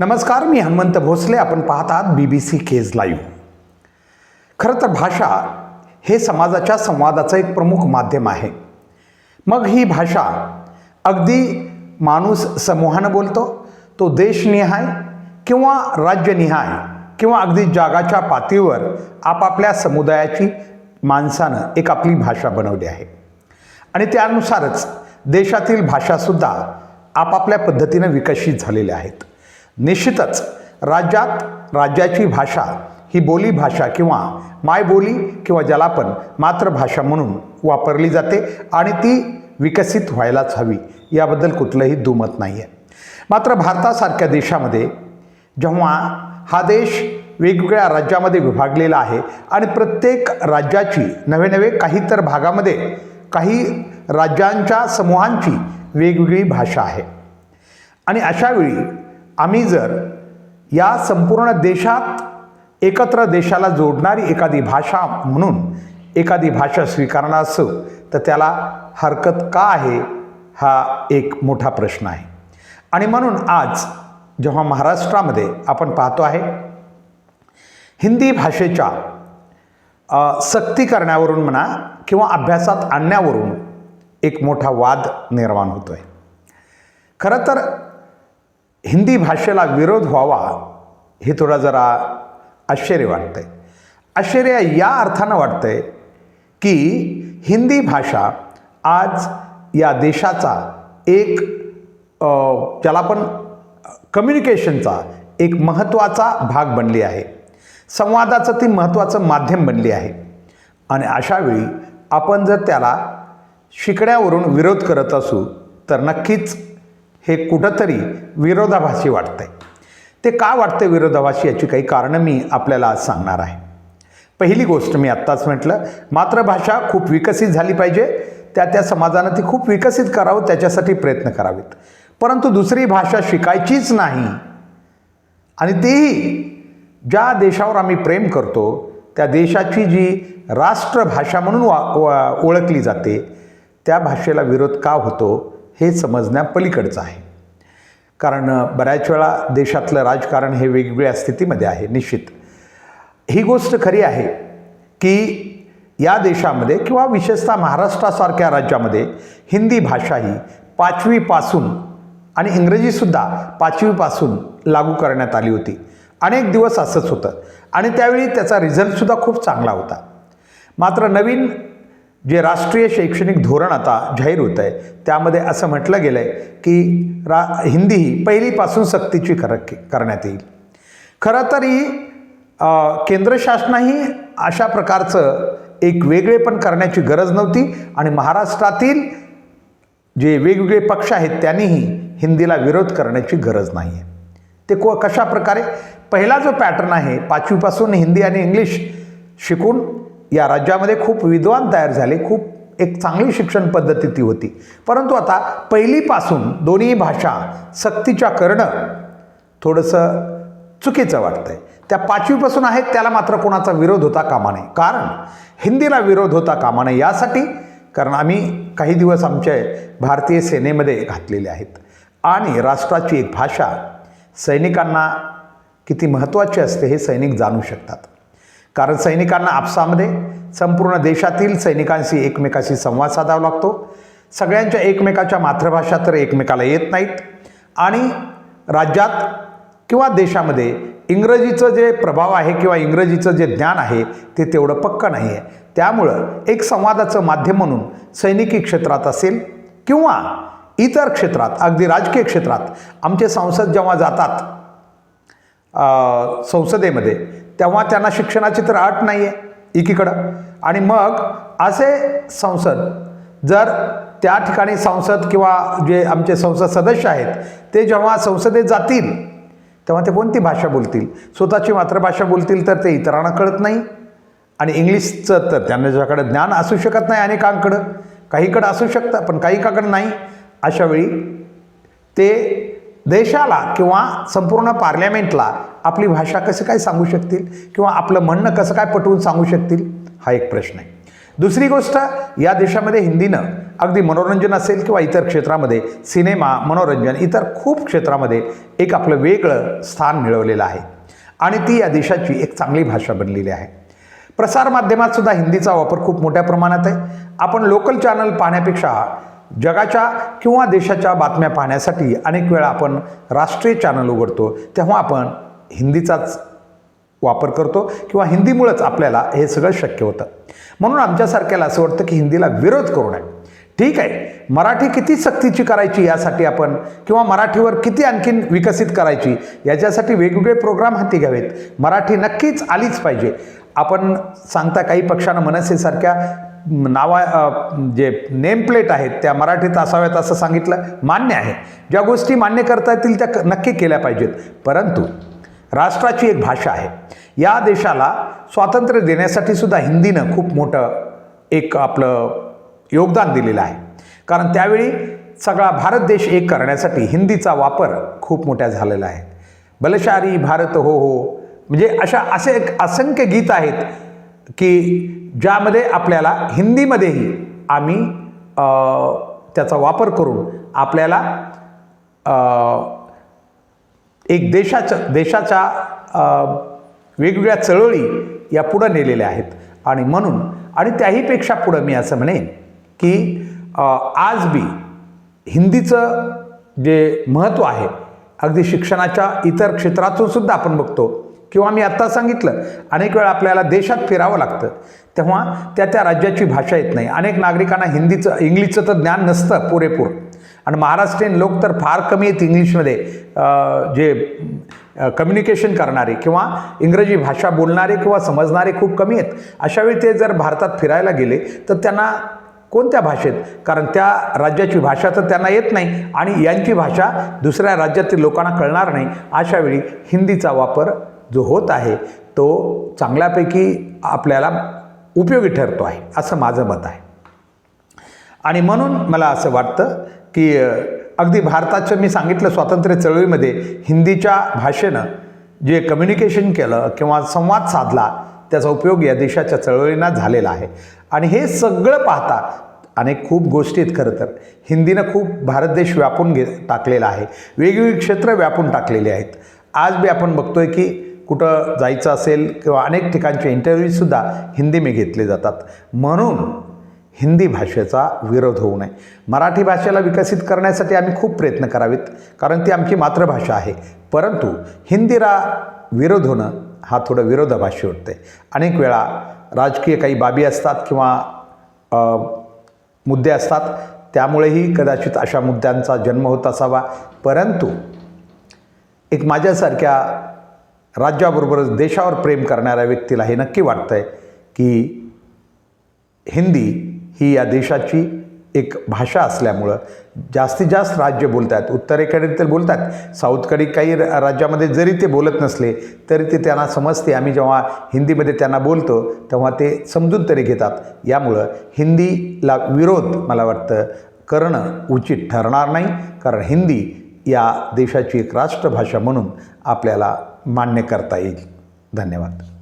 नमस्कार मी हनुमंत भोसले. आपण पाहत आहात B B C Kaij live खरं तर भाषा हे समाजाच्या संवादाचं एक प्रमुख माध्यम आहे. मग ही भाषा अगदी माणूस समूहानं बोलतो तो देशनिहाय किंवा राज्यनिहाय किंवा अगदी जागाच्या पातळीवर आपापल्या समुदायाची माणसानं एक आपली भाषा बनवली आहे. आणि त्यानुसारच देशातील भाषासुद्धा आपापल्या पद्धतीनं विकसित झालेल्या आहेत. निश्चितच राज्यात राज्याची भाषा ही बोली भाषा किंवा मायबोली किंवा ज्याला आपण मातृभाषा म्हणून वापरली जाते आणि ती विकसित व्हायलाच हवी याबद्दल कुठलंही दुमत नाही आहे मात्र भारतासारख्या देशामध्ये जेव्हा हा देश वेगवेगळ्या राज्यामध्ये विभागलेला आहे आणि प्रत्येक राज्याची नवे नवे काही तर भागामध्ये काही राज्यांच्या समूहांची वेगवेगळी भाषा आहे आणि अशावेळी आम्ही जर या संपूर्ण देशात एकत्र देशाला जोडणारी एखादी भाषा म्हणून एखादी भाषा स्वीकारणार असो तर त्याला हरकत का आहे? हा एक मोठा प्रश्न आहे. आणि म्हणून आज जेव्हा महाराष्ट्रामध्ये आपण पाहतो आहे हिंदी भाषेच्या सक्ती करण्यावरून म्हणा किंवा अभ्यासात आणण्यावरून एक मोठा वाद निर्माण होतो आहे खरं तर हिंदी भाषेला विरोध व्हावा हे थोडा जरा आश्चर्य वाटतंय. आश्चर्य या अर्थानं वाटतंय की हिंदी भाषा आज या देशाचा एक ज्याला आपण कम्युनिकेशनचा एक महत्त्वाचा भाग बनली आहे. संवादाचं ती महत्त्वाचं माध्यम बनली आहे. आणि अशावेळी आपण जर त्याला शिकण्यावरून विरोध करत असू तर नक्कीच हे कुठंतरी विरोधाभासी आहे ते का वाटते विरोधाभासी याची काही कारणं मी आपल्याला आज सांगणार आहे. पहिली गोष्ट मी आत्ताच म्हटलं मातृभाषा खूप विकसित झाली पाहिजे त्या त्या समाजानं ती खूप विकसित करावं त्याच्यासाठी प्रयत्न करावेत. परंतु दुसरी भाषा शिकायचीच नाही. आणि तेही ज्या देशावर आम्ही प्रेम करतो त्या देशाची जी राष्ट्रभाषा म्हणून वा वा ओळखली जाते त्या भाषेला विरोध का होतो हे समजण्यापलीकडचं आहे. कारण बऱ्याच वेळा देशातलं राजकारण हे वेगवेगळ्या स्थितीमध्ये आहे निश्चित. ही गोष्ट खरी आहे की या देशामध्ये किंवा विशेषतः महाराष्ट्रासारख्या राज्यामध्ये हिंदी भाषा ही पाचवीपासून आणि इंग्रजीसुद्धा पाचवीपासून लागू करण्यात आली होती. अनेक दिवस असंच होतं आणि त्यावेळी त्याचा रिझल्टसुद्धा खूप चांगला होता. मात्र नवीन जे राष्ट्रीय शैक्षणिक धोरण आता जाहीर होतं आहे त्यामध्ये असं म्हटलं गेलं आहे की रा हिंदी ही पहिलीपासून सक्तीची कर करण्यात येईल. खरं तर ही केंद्र शासनाही अशा प्रकारचं एक वेगळेपण करण्याची गरज नव्हती आणि महाराष्ट्रातील जे वेगवेगळे पक्ष आहेत त्यांनीही हिंदीला विरोध करण्याची गरज नाही आहे. ते को कशा प्रकारे पहिला जो पॅटर्न आहे पाचवीपासून हिंदी आणि इंग्लिश शिकून या राज्यामध्ये खूप विद्वान तयार झाले खूप एक चांगली शिक्षण पद्धती ती होती. परंतु आता पहिलीपासून दोन्ही भाषा सक्तीच्या करणं थोडंसं चुकीचं वाटतं आहे त्या पाचवीपासून आहेत त्याला मात्र कोणाचा विरोध होता कामा नये. कारण हिंदीला विरोध होता कामा नये यासाठी कारण आम्ही काही दिवस आमचे भारतीय सेनेमध्ये घातलेले आहेत. आणि राष्ट्राची एक भाषा सैनिकांना किती महत्त्वाची असते हे सैनिक जाणू शकतात. कारण सैनिकांना आपसामध्ये संपूर्ण देशातील सैनिकांशी एकमेकाशी संवाद साधावा लागतो. सगळ्यांच्या एकमेकाच्या मातृभाषा तर एकमेकाला येत नाहीत. आणि राज्यात किंवा देशामध्ये इंग्रजीचं जे प्रभाव आहे किंवा इंग्रजीचं जे ज्ञान आहे ते तेवढं पक्कं नाही आहे त्यामुळं एक संवादाचं माध्यम म्हणून सैनिकी क्षेत्रात असेल किंवा इतर क्षेत्रात अगदी राजकीय क्षेत्रात आमचे संसद जेव्हा जातात संसदेमध्ये तेव्हा त्यांना शिक्षणाची तर अट नाही आहे एकीकडं. आणि मग असे संसद जर त्या ठिकाणी संसद किंवा जे आमचे संसद सदस्य आहेत ते जेव्हा संसदेत जातील तेव्हा ते कोणती भाषा बोलतील? स्वतःची मातृभाषा बोलतील तर ते इतरांना कळत नाही. आणि इंग्लिशचं तर त्यांच्याकडे ज्ञान असू शकत नाही अनेकांकडं. काहीकडं असू शकतं पण काहीकाकडं नाही. अशावेळी ते देशाला किंवा संपूर्ण पार्लमेंटला आपली भाषा कसं काय सांगू शकतील किंवा आपलं म्हणणं कसं काय पटवून सांगू शकतील हा एक प्रश्न आहे. दुसरी गोष्ट या देशामध्ये हिंदीनं अगदी मनोरंजन असेल किंवा इतर क्षेत्रामध्ये सिनेमा मनोरंजन इतर खूप क्षेत्रामध्ये एक आपलं वेगळं स्थान मिळवलेलं आहे. आणि ती या देशाची एक चांगली भाषा बनलेली आहे. प्रसारमाध्यमात सुद्धा हिंदीचा वापर खूप मोठ्या प्रमाणात आहे. आपण लोकल चॅनल पाहण्यापेक्षा जगाच्या किंवा देशाच्या बातम्या पाहण्यासाठी अनेक वेळा आपण राष्ट्रीय चॅनल उघडतो तेव्हा आपण हिंदीचाच वापर करतो किंवा हिंदीमुळंच आपल्याला हे सगळं शक्य होतं. म्हणून आमच्यासारख्याला असं वाटतं की हिंदीला विरोध करू नये. ठीक आहे मराठी किती सक्तीची करायची यासाठी आपण किंवा मराठीवर किती आणखीन विकसित करायची याच्यासाठी वेगवेगळे प्रोग्राम हाती घ्यावेत. मराठी नक्कीच आलीच पाहिजे. आपण सांगता काही पक्षानं मनसेसारख्या नावा जे नेमप्लेट आहेत त्या मराठीत असाव्यात असं सांगितलं मान्य आहे. ज्या गोष्टी मान्य करता येतील त्या क- नक्की केल्या पाहिजेत. परंतु राष्ट्राची एक भाषा आहे. या देशाला स्वातंत्र्य देण्यासाठी सुद्धा हिंदीनं खूप मोठं एक आपलं योगदान दिलेलं आहे. कारण त्यावेळी सगळा भारत देश एक करण्यासाठी हिंदीचा वापर खूप मोठ्या झालेला आहे. बलशारी भारत हो हो. म्हणजे अशा असे एक असंख्य गीत आहेत की ज्यामध्ये आपल्याला हिंदीमध्येही आम्ही त्याचा वापर करून आपल्याला एक देशाचं देशाच्या वेगवेगळ्या चळवळी या पुढं नेलेल्या आहेत. आणि म्हणून आणि त्याहीपेक्षा पुढं मी असं म्हणेन की आज बी हिंदीचं जे महत्त्व आहे अगदी शिक्षणाच्या इतर क्षेत्रातून सुद्धा आपण बघतो किंवा मी आत्ता सांगितलं अनेक वेळा आपल्याला देशात फिरावं लागतं. तेव्हा त्या त्या राज्याची भाषा येत नाही. अनेक नागरिकांना हिंदीचं इंग्लिशचं तर ज्ञान नसतं पुरेपूर. आणि महाराष्ट्रीयन लोक तर फार कमी आहेत इंग्लिशमध्ये. जे कम्युनिकेशन करणारे किंवा इंग्रजी भाषा बोलणारे किंवा समजणारे खूप कमी आहेत. अशावेळी ते जर भारतात फिरायला गेले तर त्यांना कोणत्या भाषेत कारण त्या राज्याची भाषा तर त्यांना येत नाही आणि यांची भाषा दुसऱ्या राज्यातील लोकांना कळणार नाही. अशावेळी हिंदीचा वापर जो होत आहे तो चांगल्यापैकी आपल्याला उपयोगी ठरतो आहे असं माझं मत आहे. आणि म्हणून मला असं वाटतं की अगदी भारताचं मी सांगितलं स्वातंत्र्य चळवळीमध्ये हिंदीच्या भाषेनं जे कम्युनिकेशन केलं किंवा संवाद साधला त्याचा उपयोग या देशाच्या चळवळींना झालेला आहे. आणि हे सगळं पाहता अनेक खूप गोष्टी आहेत खरं तर. हिंदीनं खूप भारत देश व्यापून घे टाकलेला आहे. वेगवेगळी क्षेत्र व्यापून टाकलेली आहेत. आज बी आपण बघतोय की कुठं जायचं असेल किंवा अनेक ठिकाणचे इंटरव्ह्यूसुद्धा हिंदी मी घेतले जातात. म्हणून हिंदी भाषेचा विरोध होऊ नये. मराठी भाषेला विकसित करण्यासाठी आम्ही खूप प्रयत्न करावेत कारण ती आमची मातृभाषा आहे. परंतु हिंदीला विरोध होणं हा थोडं विरोधाभाषी वाटते अनेक वेळा राजकीय काही बाबी असतात किंवा मुद्दे असतात त्यामुळेही कदाचित अशा मुद्द्यांचा जन्म होत असावा. परंतु एक माझ्यासारख्या राज्याबरोबरच देशावर प्रेम करणाऱ्या व्यक्तीला हे नक्की वाटतं आहे की हिंदी ही या देशाची एक भाषा असल्यामुळं जास्तीत जास्त राज्य बोलत आहेत उत्तरेकडे ते बोलत आहेत साऊथकडे काही र- राज्यामध्ये जरी ते बोलत नसले तरी ते त्यांना समजते. आम्ही जेव्हा हिंदीमध्ये त्यांना बोलतो तेव्हा ते समजून तरी घेतात. यामुळं हिंदीला विरोध मला वाटतं करणं उचित ठरणार नाही. कारण हिंदी या देशाची एक राष्ट्रभाषा म्हणून आपल्याला मान्य करता येईल. धन्यवाद.